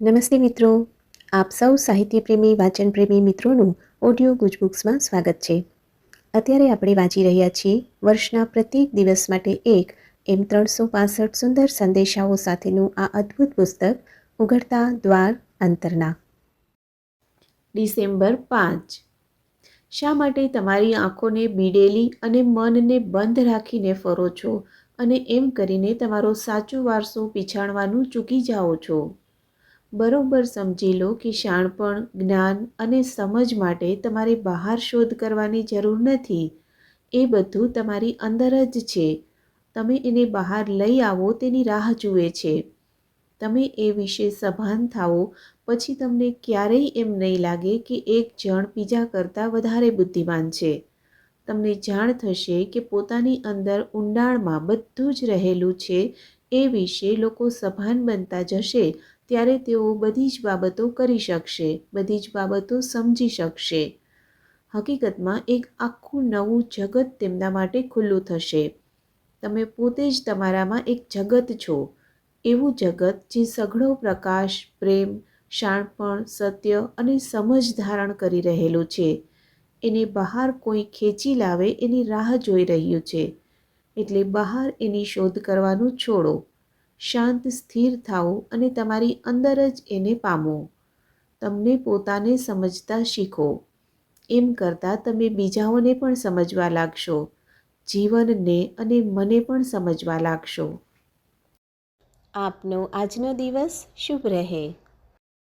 નમસ્તે મિત્રો. આપ સૌ સાહિત્યપ્રેમી, વાચનપ્રેમી મિત્રોનું ઓડિયો ગુજબુક્સમાં સ્વાગત છે. અત્યારે આપણે વાંચી રહ્યા છીએ વર્ષના પ્રત્યેક દિવસ માટે એક એમ ત્રણસો પાસઠ સુંદર સંદેશાઓ સાથેનું આ અદ્ભુત પુસ્તક, ઉઘડતા દ્વાર અંતરના. ડિસેમ્બર પાંચ. શા માટે તમારી આંખોને બીડેલી અને મનને બંધ રાખીને ફરો છો અને એમ કરીને તમારો સાચો વારસો પીછાણવાનું ચૂકી જાઓ છો? બરોબર સમજી લો કે શાણપણ, જ્ઞાન અને સમજ માટે તમારે બહાર શોધ કરવાની જરૂર નથી. એ બધું તમારી અંદર જ છે. તમે એને બહાર લઈ આવો, તેની રાહ જુએ છે. તમે એ વિશે સભાન થાઓ, પછી તમને ક્યારેય એમ નહીં લાગે કે એક જણ બીજા કરતાં વધારે બુદ્ધિમાન છે. તમને જાણ થશે કે પોતાની અંદર ઊંડાણમાં બધું જ રહેલું છે. એ વિશે લોકો સભાન બનતા જશે. ત્યારે તેઓ બધી જ બાબતો કરી શકશે, બધી જ બાબતો સમજી શકશે. હકીકતમાં એક આખું નવું જગત તેમના માટે ખુલ્લું થશે. તમે પોતે જ તમારામાં એક જગત છો. એવું જગત જે સઘળો પ્રકાશ, પ્રેમ, શાણપણ, સત્ય અને સમજ ધારણ કરી રહેલું છે. એને બહાર કોઈ ખેંચી લાવે એની રાહ જોઈ રહ્યું છે. એટલે બહાર એની શોધ કરવાનું છોડો. શાંત સ્થિર થાઓ અને તમારી અંદર જ એને પામો. તમને પોતાને સમજતા શીખો. એમ કરતાં તમે બીજાઓને પણ સમજવા લાગશો. જીવનને અને મને પણ સમજવા લાગશો. આપનો આજનો દિવસ શુભ રહે.